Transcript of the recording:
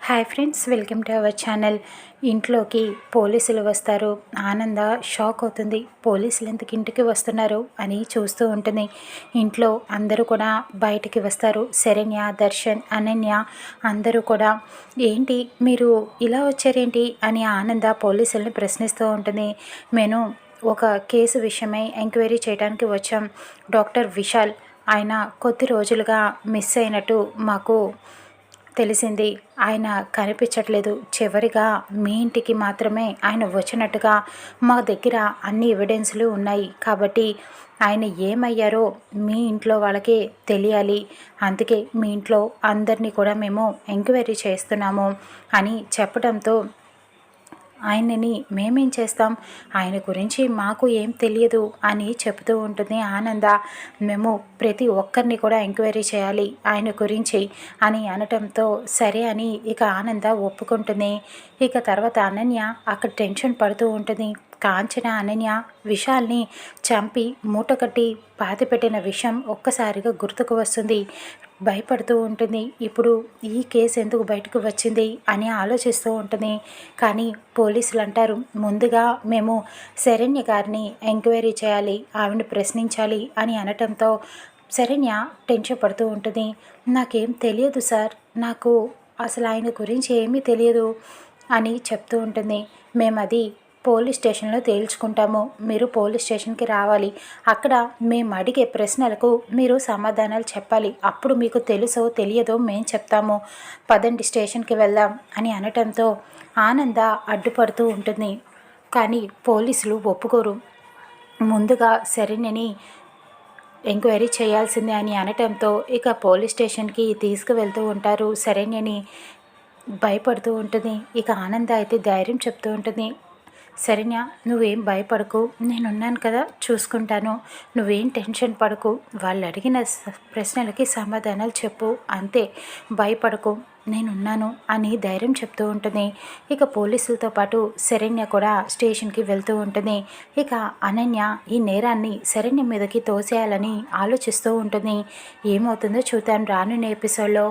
Hi friends welcome to our channel. ఇంట్లోకి పోలీసులు వస్తారు. ఆనంద షాక్ అవుతుంది. పోలీసులు ఎందుకు ఇంటికి వస్తున్నారు అని చూస్తూ ఉంటుంది. ఇంట్లో అందరూ కూడా బయటికి వస్తారు. శరణ్య దర్శన్ అనన్య అందరూ కూడా ఏంటి మీరు ఇలా వచ్చారేంటి? అని ఆనంద పోలీసుల్ని ప్రశ్నిస్తూ ఉంటుంది. నేను ఒక కేసు విషయమై ఎంక్వైరీ చేయడానికి వచ్చాం. డాక్టర్ విశాల్. ఆయన కొద్ది రోజులుగా మిస్ అయినట్టు మాకు తెలిసింది. ఆయన కనిపించట్లేదు. చివరిగా మీ ఇంటికి మాత్రమే ఆయన వచ్చినట్టుగా మా దగ్గర అన్ని ఎవిడెన్స్లు ఉన్నాయి. కాబట్టి ఆయన ఏమయ్యారో మీ ఇంట్లో వాళ్ళకి తెలియాలి. అందుకే మీ ఇంట్లో అందరినీ కూడా మేము ఎంక్వైరీ చేస్తున్నాము అని చెప్పడంతో ఆయనని మేమేం చేస్తాం? ఆయన గురించి మాకు ఏం తెలియదు అని చెబుతూ ఉంటుంది ఆనంద. మేము ప్రతి ఒక్కరిని కూడా ఎంక్వైరీ చేయాలి ఆయన గురించి అని అనటంతో సరే అని ఇక ఆనంద ఒప్పుకుంటుంది. ఇక తర్వాత అనన్య అక్కడ టెన్షన్ పడుతూ ఉంటుంది. కాంచన అనన్య విషాల్ని చంపి మూటకట్టి పాతిపెట్టిన విషం ఒక్కసారిగా గుర్తుకు వస్తుంది. భయపడుతూ ఉంటుంది. ఇప్పుడు ఈ కేసు ఎందుకు బయటకు వచ్చింది అని ఆలోచిస్తూ ఉంటుంది. కానీ పోలీసులు అంటారు ముందుగా మేము శరణ్య గారిని ఎంక్వైరీ చేయాలి ఆవిడని ప్రశ్నించాలి అని అనటంతో శరణ్య టెన్షన్ పడుతూ ఉంటుంది. నాకేం తెలియదు సార్ నాకు అసలు ఆయన గురించి ఏమీ తెలియదు అని చెప్తూ ఉంటుంది. మేము అది పోలీస్ స్టేషన్లో తేల్చుకుంటాము. మీరు పోలీస్ స్టేషన్కి రావాలి. అక్కడ మేము అడిగే ప్రశ్నలకు మీరు సమాధానాలు చెప్పాలి. అప్పుడు మీకు తెలుసో తెలియదో మేము చెప్తాము. పదండి స్టేషన్కి వెళ్దాం అని అనటంతో ఆనంద అడ్డుపడుతూ ఉంటుంది. కానీ పోలీసులు ఒప్పుకోరు. ముందుగా సరేనని ఎంక్వైరీ చేయాల్సిందే అని అనటంతో ఇక పోలీస్ స్టేషన్కి తీసుకువెళ్తూ ఉంటారు సరేనని భయపడుతూ ఉంటుంది. ఇక ఆనంద అయితే ధైర్యం చెప్తూ ఉంటుంది. శరణ్య నువ్వేం భయపడకు. నేనున్నాను కదా చూసుకుంటాను. నువ్వేం టెన్షన్ పడకు. వాళ్ళు అడిగిన ప్రశ్నలకి సమాధానాలు చెప్పు. అంతే భయపడకు. నేనున్నాను అని ధైర్యం చెప్తూ ఉంటుంది. ఇక పోలీసులతో పాటు శరణ్య కూడా స్టేషన్కి వెళ్తూ ఉంటుంది. ఇక అనన్య ఈ నేరాన్ని శరణ్య మీదకి తోసేయాలని ఆలోచిస్తూ ఉంటుంది. ఏమవుతుందో చూద్దాం రానున్న ఎపిసోడ్లో.